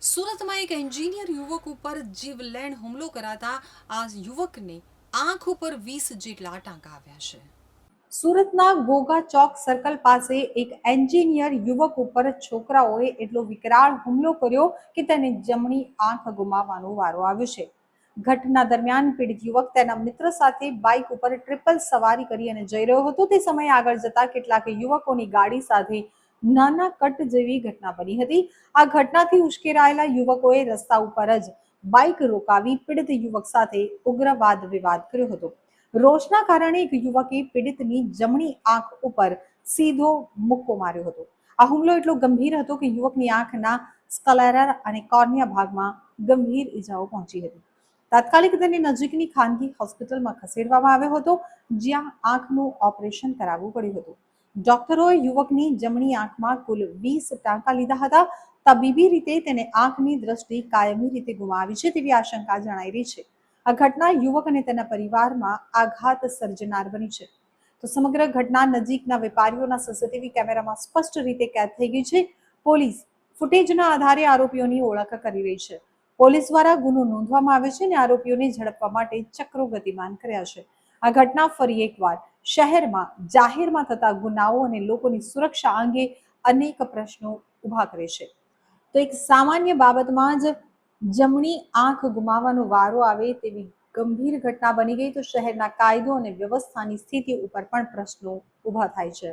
સુરતમાં એક એન્જિનિયર યુવક ઉપર જીવલેણ હુમલો કરાતા આ યુવકને આંખ ઉપર વીસ જેટલા ટાંકા આવ્યા છે. સુરતના ગોગા ચોક સર્કલ પાસે એક એન્જિનિયર યુવક ઉપર છોકરાઓએ એટલો વિકરાળ હુમલો કર્યો કે તેને જમણી આંખ ગુમાવવાનો વારો આવ્યો છે. ઘટના દરમિયાન પીડિત યુવક તેના મિત્ર સાથે બાઇક ઉપર ટ્રિપલ સવારી કરી અને જઈ રહ્યો હતો. તે સમયે આગળ જતા કેટલાક યુવકોની ગાડી સાથે નાના કટ જેવી ઘટના બની હતી. આ ઘટનાથી ઉશ્કેરાયેલા યુવકોએ રસ્તા ઉપર જ બાઇક રોકાવી પીડિત યુવક સાથે ઉગ્રવાદ વિવાદ કર્યો હતો. રોષના કારણે એક યુવકે પીડિતની જમણી આંખ ઉપર સીધો મુક્કો માર્યો હતો. આ હુમલો એટલો ગંભીર હતો કે યુવકની આંખના સ્કલેરર અને કોર્નિયા ભાગમાં ગંભીર ઈજાઓ પહોંચી હતી. તાત્કાલિક તેને નજીકની ખાનગી હોસ્પિટલમાં ખસેડવામાં આવ્યો હતો, જ્યાં આંખનું ઓપરેશન કરાવવું પડ્યું હતું. ડોક્ટરોએ યુવકની જમણી આંખમાં કુલ વીસ ટાંકા લીધા હતા. તબીબી રીતે તેને આંખની દ્રષ્ટિ કાયમી રીતે ગુમાવી છે તેવી આશંકા જણાઈ રહી છે. આ ઘટના યુવક અને તેના પરિવારમાં આઘાત સર્જનાર બની છે. તો સમગ્ર ઘટના નજીકના વેપારીઓના સીસીટીવી કેમેરામાં સ્પષ્ટ રીતે કેદ થઈ ગઈ છે. પોલીસ ફૂટેજના આધારે આરોપીઓની ઓળખ કરી રહી છે. પોલીસ દ્વારા ગુનો નોંધવામાં આવ્યો છે અને આરોપીઓને ઝડપવા માટે ચક્રો ગતિમાન કર્યા છે. આ ઘટના ફરી એકવાર શહેરમાં જાહેરમાં થતા ગુનાઓ અને લોકોની સુરક્ષા અંગે અનેક પ્રશ્નો ઊભા કરે છે. તો એક સામાન્ય બાબતમાં જ જમણી આંખ ગુમાવવાનો વારો આવે તેવી ગંભીર ઘટના બની ગઈ તો શહેરના કાયદો અને વ્યવસ્થાની સ્થિતિ ઉપર પણ પ્રશ્નો ઊભા થાય છે.